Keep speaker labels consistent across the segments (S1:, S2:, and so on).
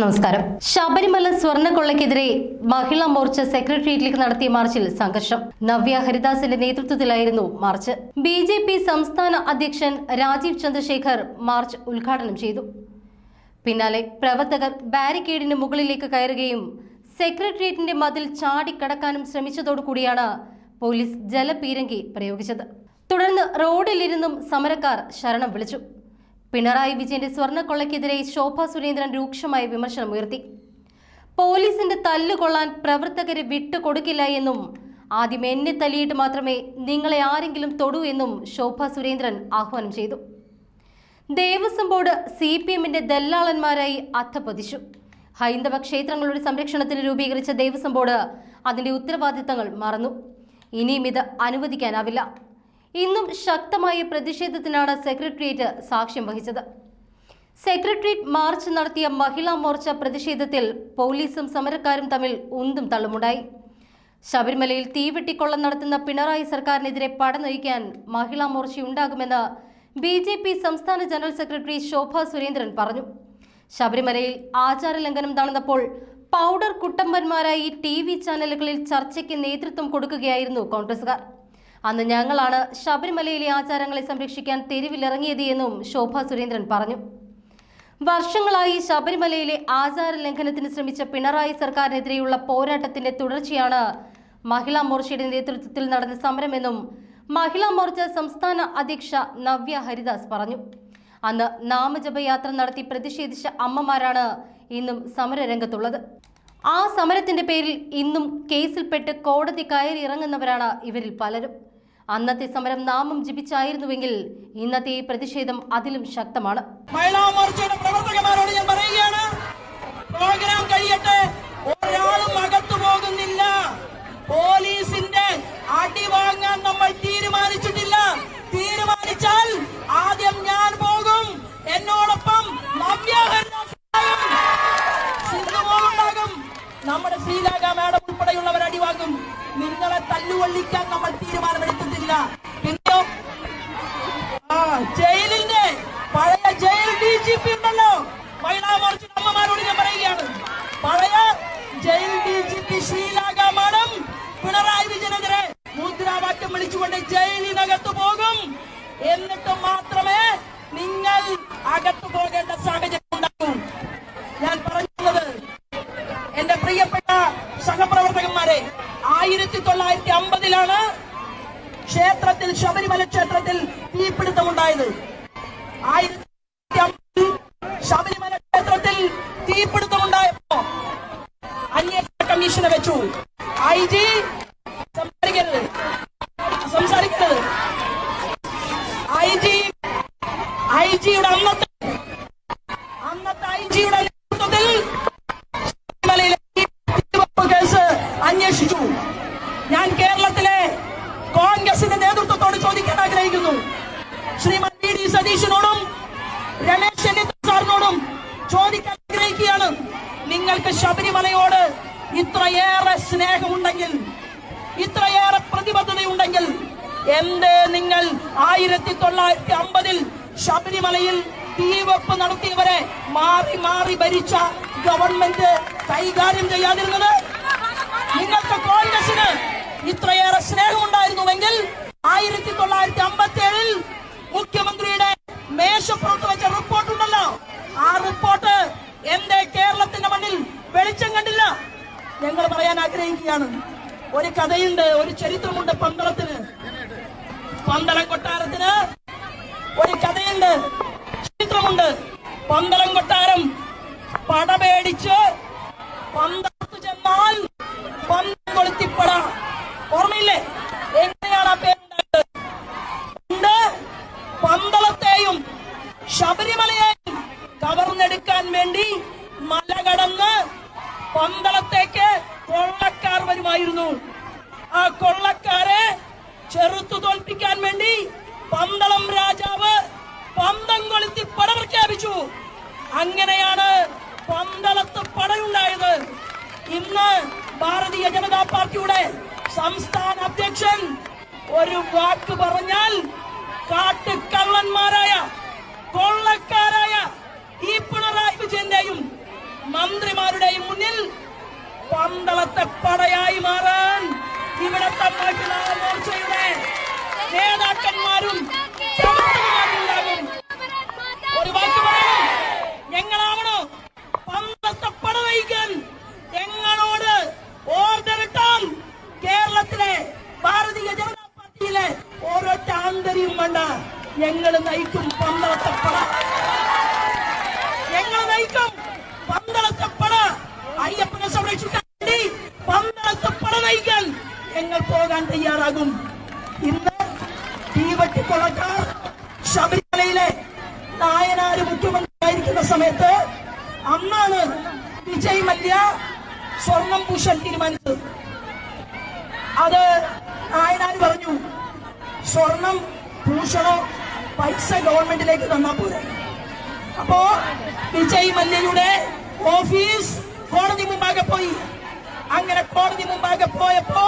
S1: നമസ്കാരം. ശബരിമല സ്വർണക്കൊള്ളയ്ക്കെതിരെ മഹിളാ മോർച്ച സെക്രട്ടേറിയറ്റിലേക്ക് നടത്തിയ മാർച്ചിൽ സംഘർഷം. നവ്യ ഹരിദാസിന്റെ നേതൃത്വത്തിലായിരുന്നു മാർച്ച്. ബി ജെ പി സംസ്ഥാന അധ്യക്ഷൻ രാജീവ് ചന്ദ്രശേഖർ മാർച്ച് ഉദ്ഘാടനം ചെയ്തു. പിന്നാലെ പ്രവർത്തകർ ബാരിക്കേഡിന് മുകളിലേക്ക് കയറുകയും സെക്രട്ടേറിയറ്റിന്റെ മതിൽ ചാടിക്കടക്കാനും ശ്രമിച്ചതോടുകൂടിയാണ് പോലീസ് ജലപീരങ്കി പ്രയോഗിച്ചത്. തുടർന്ന് റോഡിലിരുന്നും സമരക്കാർ ശരണം വിളിച്ചു. പിണറായി വിജയന്റെ സ്വർണക്കൊള്ളയ്ക്കെതിരെ ശോഭ സുരേന്ദ്രൻ രൂക്ഷമായ വിമർശനമുയർത്തി പോലീസിന്റെ തല്ലുകൊള്ളാൻ പ്രവർത്തകരെ വിട്ടുകൊടുക്കില്ല എന്നും ആദ്യം എന്നെ തല്ലിയിട്ട് മാത്രമേ നിങ്ങളെ ആരെങ്കിലും തൊടൂ എന്നും ശോഭ സുരേന്ദ്രൻ ആഹ്വാനം ചെയ്തു. ദേവസ്വം ബോർഡ് സി പി എമ്മിന്റെ ദല്ലാളന്മാരായി അത്തപ്പതിച്ചു ഹൈന്ദവ ക്ഷേത്രങ്ങളുടെ സംരക്ഷണത്തിന് രൂപീകരിച്ച ദേവസ്വം ബോർഡ് അതിന്റെ ഉത്തരവാദിത്തങ്ങൾ മറന്നു. ഇനിയും ഇത് അനുവദിക്കാനാവില്ല. ഇന്നും ശക്തമായ പ്രതിഷേധത്തിനാണ് സെക്രട്ടേറിയറ്റ് സാക്ഷ്യം വഹിച്ചത്. സെക്രട്ടേറിയറ്റ് മാർച്ച് നടത്തിയ മഹിളാ മോർച്ച പ്രതിഷേധത്തിൽ പോലീസും സമരക്കാരും തമ്മിൽ ഉന്തും തള്ളുമുണ്ടായി. ശബരിമലയിൽ തീവെട്ടിക്കൊള്ളം നടത്തുന്ന പിണറായി സർക്കാരിനെതിരെ പടനയിക്കാൻ മഹിളാ മോർച്ചയുണ്ടാകുമെന്ന് ബി ജെ പി സംസ്ഥാന ജനറൽ സെക്രട്ടറി ശോഭ സുരേന്ദ്രൻ പറഞ്ഞു. ശബരിമലയിൽ ആചാരലംഘനം നടന്നപ്പോൾ പൗഡർ കുട്ടമ്പന്മാരായി ടി വി ചാനലുകളിൽ ചർച്ചയ്ക്ക് നേതൃത്വം കൊടുക്കുകയായിരുന്നു കോൺഗ്രസുകാർ അന്ന് ഞങ്ങളാണ് ശബരിമലയിലെ ആചാരങ്ങളെ സംരക്ഷിക്കാൻ തെരുവിലിറങ്ങിയത് എന്നും ശോഭ സുരേന്ദ്രൻ പറഞ്ഞു. വർഷങ്ങളായി ശബരിമലയിലെ ആചാര ലംഘനത്തിന് ശ്രമിച്ച പിണറായി സർക്കാരിനെതിരെയുള്ള പോരാട്ടത്തിന്റെ തുടർച്ചയാണ് മഹിളാ മോർച്ചയുടെ നേതൃത്വത്തിൽ നടന്ന സമരമെന്നും മഹിളാ മോർച്ച സംസ്ഥാന അധ്യക്ഷ നവ്യ ഹരിദാസ് പറഞ്ഞു. അന്ന് നാമജപയാത്ര നടത്തി പ്രതിഷേധിച്ച അമ്മമാരാണ് ഇന്നും സമരരംഗത്തുള്ളത്. ആ സമരത്തിന്റെ പേരിൽ ഇന്നും കേസിൽപ്പെട്ട് കോടതി കയറി ഇറങ്ങുന്നവരാണ് ഇവരിൽ പലരും. അന്നത്തെ സമരം നാമം ജപിച്ചായിരുന്നുവെങ്കിൽ ഇന്നത്തെ ഈ പ്രതിഷേധം അതിലും ശക്തമാണ്.
S2: മഹിളാ മോർച്ചയുടെ പ്രവർത്തകന്മാരോട് ഞാൻ പറയുകയാണ്. പ്രോഗ്രാം കഴിയട്ടെ. ഒരാളും അകത്തു പോകുന്നില്ല. പോലീസിന്റെ അടി വാങ്ങാൻ നമ്മൾ തീരുമാനിച്ചിട്ടില്ല തീരുമാനിച്ചാൽ ആദ്യം ഞാൻ പോകും എന്നോടൊപ്പം നവ്യ ഹരിദാസ് ഉണ്ടാകും. സിന്ധു മോളുണ്ടാകും നമ്മുടെ ശ്രീലാഗ മാഡം ഉൾപ്പെടെയുള്ളവർ അടി വാങ്ങും നിങ്ങളെ തല്ലുകൊള്ളിക്കാൻ നമ്മൾ തീരുമാനമെടുത്തിട്ടില്ല. പിന്നെയോ ജയിലിന്റെ പഴയ ജയിൽ ഡി ജി പി ഉണ്ടല്ലോ. മഹിളാ മോർച്ച അമ്മമാരോട് ഞാൻ പറയുകയാണ്. പഴയ jail D G P Sreelekha madam Pinarayi വിജയനെതിരെ മുദ്രാവാക്യം വിളിച്ചുകൊണ്ട് ജയിലിനകത്ത് പോകും. എന്നിട്ട് മാത്രമേ നിങ്ങൾ അകത്തു പോകേണ്ട സാഹചര്യം ഉണ്ടാകൂ. ഞാൻ പറഞ്ഞത് എന്റെ പ്രിയപ്പെട്ട സഹപ്രവർത്തകന്മാരെ ആയിരത്തി തൊള്ളായിരത്തി അമ്പതിലാണ് ക്ഷേത്രത്തിൽ ശബരിമല ക്ഷേത്രത്തിൽ തീപിടുത്തമുണ്ടായത്. ആയിരത്തി അമ്പതിൽ ശബരിമല ക്ഷേത്രത്തിൽ തീപിടുത്തമുണ്ടായപ്പോ അന്വേഷണ കമ്മീഷനെ വെച്ചു. ഐ ജി സംസാരിക്കരുത്. സംസാരിക്കരുത്. ഐ ജി ഐ ജിയുടെ അന്നത്തെ അന്നത്തെ ഐ ജിയുടെ രമേശ് ചെന്നിത്തല സാറിനോടും ചോദിക്കാൻ ആഗ്രഹിക്കുകയാണ്. നിങ്ങൾക്ക് ശബരിമലയോട് ഇത്രയേറെ സ്നേഹമുണ്ടെങ്കിൽ ഇത്രയേറെ പ്രതിബദ്ധതയുണ്ടെങ്കിൽ എന്തേ നിങ്ങൾ ആയിരത്തി തൊള്ളായിരത്തി അമ്പതിൽ ശബരിമലയിൽ തീവെപ്പ് നടത്തിയവരെ മാറി മാറി ഭരിച്ച ഗവൺമെന്റ് കൈകാര്യം ചെയ്യാതിരുന്നത്? നിങ്ങൾക്ക് കോൺഗ്രസിന് ഇത്രയേറെ സ്നേഹമുണ്ടായിരുന്നുവെങ്കിൽ ആയിരത്തി പറയാൻ ഒരു കഥയുണ്ട് ഒരു ചരിത്രമുണ്ട് പന്തളത്തിന്. പന്തളം കൊട്ടാരത്തിന് ഒരു കഥയുണ്ട് ചരിത്രമുണ്ട്. പന്തളം കൊട്ടാരം പടപേടിച്ച് പന്തളത്ത് ചെന്നാൽ പന്തം കൊളുത്തിപ്പട. ഓർമ്മയില്ലേ? എങ്ങനെയാണ് ആ പേരുണ്ടായത്? പന്തളത്തെയും ശബരിമലയെയും കവർന്നെടുക്കാൻ വേണ്ടി മല കടന്ന് പന്തളത്തേക്ക് കൊള്ളക്കാർ വരുമായിരുന്നു ആ കൊള്ളക്കാരെ ചെറുത്തു തോൽപ്പിക്കാൻ വേണ്ടി പന്തളം രാജാവ് പന്തം കൊളുത്തി പട പ്രഖ്യാപിച്ചു. അങ്ങനെയാണ് പന്തളത്ത് പടയുണ്ടായത്. ഇന്ന് ഭാരതീയ ജനതാ പാർട്ടിയുടെ സംസ്ഥാന അധ്യക്ഷൻ ഒരു വാക്ക് പറഞ്ഞാൽ കാട്ടുകള്ളന്മാരായ കൊള്ളക്കാരായ ഈ പിണറായി വിജയന്റെയും മന്ത്രിമാരുടെയും മുന്നിൽ പന്തളത്തെ പടയായി മാറാൻ ഇവിടത്തെ മഹിളാ മോർച്ചയുടെ നേതാക്കന്മാരും പ്രവർത്തകന്മാരും ഉണ്ടാകും ഒരു വാക്ക് പറയണം ഞങ്ങളാവണോ പന്തളത്തെ പട നയിക്കാൻ ഞങ്ങളോട് ഓർഡർ ഇട്ടാൽ കേരളത്തിലെ ഭാരതീയ ജനതാ പാർട്ടിയിലെ ഓരോറ്റ വേണ്ട. ഞങ്ങൾ നയിക്കും പന്തളത്തപ്പട ഞങ്ങൾ നയിക്കും പന്തളത്തപ്പട അയ്യപ്പനെ സംരക്ഷിക്കാൻ വേണ്ടി പന്തളത്തപ്പട നയിക്കാൻ ഞങ്ങൾ പോകാൻ തയ്യാറാകും. ഇന്ന് തീവട്ടിക്കൊള്ളക്കാർ ശബരിമലയിലെ നായനാര് മുഖ്യമന്ത്രിയായിരിക്കുന്ന സമയത്ത് അന്നാണ് വിജയ് മല്യ സ്വർണം പൂശാൻ തീരുമാനിച്ചത്. അത് സ്വർണം ഭൂഷണോ പൈസ ഗവൺമെന്റിലേക്ക് തന്നാ പോരെ. അപ്പോ വിജയ് മല്യയുടെ ഓഫീസ് കോടതി മുമ്പാകെ പോയി. അങ്ങനെ കോടതി മുമ്പാകെ പോയപ്പോ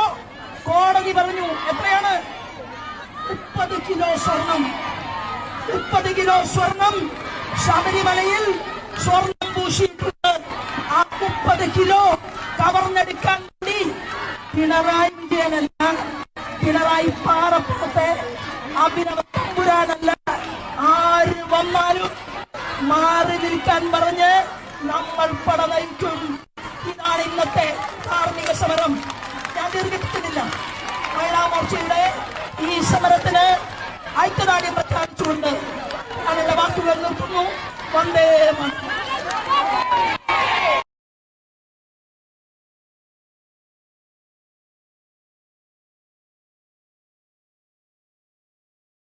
S2: കോടതി പറഞ്ഞു എത്രയാണ്? മുപ്പത് കിലോ സ്വർണം. മുപ്പത് കിലോ സ്വർണം ശബരിമലയിൽ സ്വർണം പൂശിയിട്ടുണ്ട്. ആ മുപ്പത് കിലോ കവർന്നെടുക്കാൻ വേണ്ടി പിണറായി വിജയനല്ല അഭിനവ തമ്പുരാനല്ല. ആര് വന്നാലും മാറി നിൽക്കാൻ പറഞ്ഞ് നമ്മൾ പട നയിക്കും. ഇതാണ് ഇന്നത്തെ കാർമിക സമരം. ഞാൻ ദീർഘിപ്പിക്കുന്നില്ല മഹിളാ മോർച്ചയുടെ ഈ സമരത്തിന് ഐക്യദാർഢ്യം പ്രഖ്യാപിച്ചുകൊണ്ട് അതിന്റെ വാക്കുകൾ നിർത്തുന്നു. വന്ദേ മാതരം